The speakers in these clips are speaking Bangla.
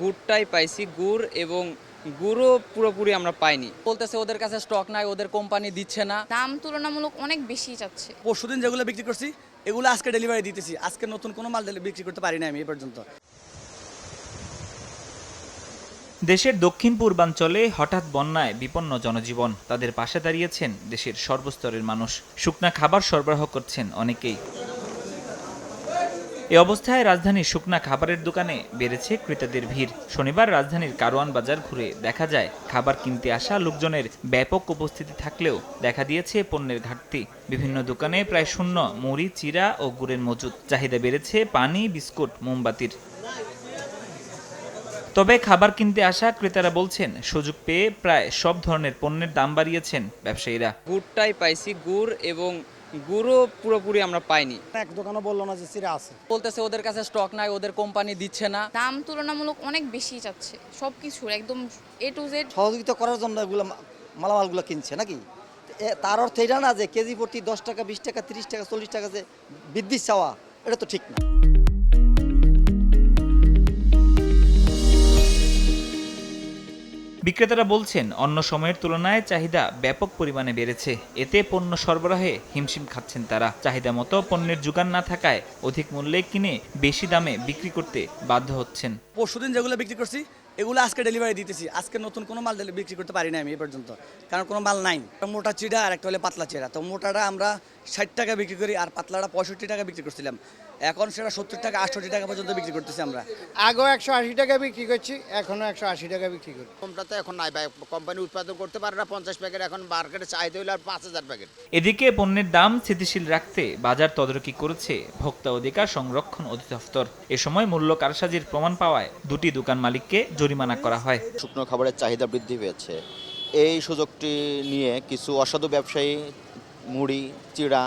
গুড়টাই পাইছি গুড় এবং গুড়ও পুরোপুরি আমরা পাইনি। বলতেছে ওদের কাছে স্টক নাই ওদের কোম্পানি দিচ্ছে না। দাম তুলনামূলক অনেক বেশি যাচ্ছে। পরশুদিন যেগুলো বিক্রি করছি এগুলো আজকে ডেলিভারি দিতেছি। আজকে নতুন কোনো মাল ডেলি- বিক্রি করতে পারি না আমি এ পর্যন্ত। দেশের দক্ষিণ পূর্বাঞ্চলে হঠাৎ বন্যায় বিপন্ন জনজীবন তাদের পাশে দাঁড়িয়েছেন দেশের সর্বস্তরের মানুষ। শুকনা খাবার সরবরাহ করছেন অনেকেই। এ অবস্থায় রাজধানীর শুকনা খাবারের দোকানে বেড়েছে ক্রেতাদের ভিড়। শনিবার রাজধানীর কারওয়ান বাজার ঘুরে দেখা যায়, খাবার কিনতে আসা লোকজনের ব্যাপক উপস্থিতি থাকলেও দেখা দিয়েছে পণ্যের ঘাটতি। বিভিন্ন দোকানে প্রায় শূন্য মুড়ি, চিরা ও গুড়ের মজুদ। চাহিদা বেড়েছে পানি, বিস্কুট, মোমবাতির। তবে খাবার কিনতে আসা ক্রেতারা বলছেন, সুযোগ পেয়ে প্রায় সব ধরনের পণ্যের দাম বাড়িয়েছেন ব্যবসায়ীরা। গুড়টাই পাইছি, গুড় এবং গুড়ও পুরোপুরি আমরা পাইনি। এক দোকানও বলল না যে চিরা আছে। বলতেছে ওদের কাছে স্টক নাই ওদের কোম্পানি দিচ্ছে না। দাম তুলনামূলক অনেক বেশি যাচ্ছে সব কিছুর একদম এ টু জেড সহযোগিতা করার জন্য এগুলো মালামালগুলো কিনছে নাকি? তার অর্থ এটা না যে কেজি প্রতি দশ টাকা বিশ টাকা ত্রিশ টাকা চল্লিশ টাকা যে বৃদ্ধি চাওয়া এটা তো ঠিক না। বিক্রেতারা বলছেন, অন্য সময়ের তুলনায় চাহিদা ব্যাপক পরিমাণে বেড়েছে। এতে পণ্য সরবরাহে হিমশিম খাচ্ছেন তারা। চাহিদা মতো পণ্যের যোগান না থাকায় অধিক মূল্যে কিনে বেশি দামে বিক্রি করতে বাধ্য হচ্ছেন। পরশুদিন যেগুলো বিক্রি করছি, এগুলো আজকে ডেলিভারি দিতেছি। আজকে নতুন কোনো মাল বিক্রি করতে পারি না আমি এ পর্যন্ত। কারণ কোনো মাল নাই। মোটা চিড়া আর একটা হলে পাতলা চিড়া। তো মোটাটা আমরা ষাট টাকা বিক্রি করি আর পাতলাটা পঁয়ষট্টি টাকা বিক্রি করছিলাম। এখন সেটা সত্তর টাকা আটষট্টি টাকা পর্যন্ত বিক্রি করতেছি আমরা। আগেও একশো আশি টাকা বিক্রি করছি এখনও একশো আশি টাকা বিক্রি করি। কমটা তো এখন নাই ভাই কোম্পানি উৎপাদন করতে পারে না পঞ্চাশ প্যাকেট এখন মার্কেটে চাহিদা হইলে আর পাঁচ হাজার প্যাকেট এদিকে পণ্যের দাম স্থিতিশীল রাখতে বাজার তদারকি করেছে ভোক্তা অধিকার সংরক্ষণ অধিদপ্তর। এ সময় মূল্য কারসাজির প্রমাণ পাওয়ায় দুটি দোকান মালিককে জরিমানা করা হয়। শুকনো খাবারের চাহিদা বৃদ্ধি পেয়েছে। এই সুযোগটি নিয়ে কিছু অসাধু ব্যবসায়ী মুড়ি, চিড়া,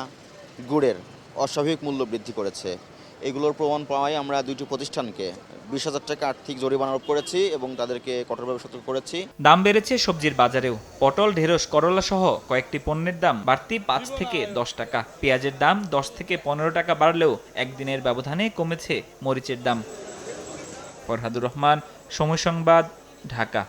গুড়ের অস্বাভাবিক মূল্য বৃদ্ধি করেছে। এগুলোর প্রমাণ পাওয়ায় আমরা দুইটি প্রতিষ্ঠানকে বিশ হাজার টাকা আর্থিক জরিমানা আরোপ করেছি এবং তাদেরকে কঠোরভাবে সতর্ক করেছি। দাম বেড়েছে সবজির বাজারেও। পটল, ঢেঁড়স, করলা সহ কয়েকটি পণ্যের দাম বাড়তি পাঁচ থেকে দশ টাকা। পেঁয়াজের দাম দশ থেকে পনেরো টাকা বাড়লেও একদিনের ব্যবধানে কমেছে মরিচের দাম। ফরহাদুর রহমান, সময় সংবাদ, ঢাকা।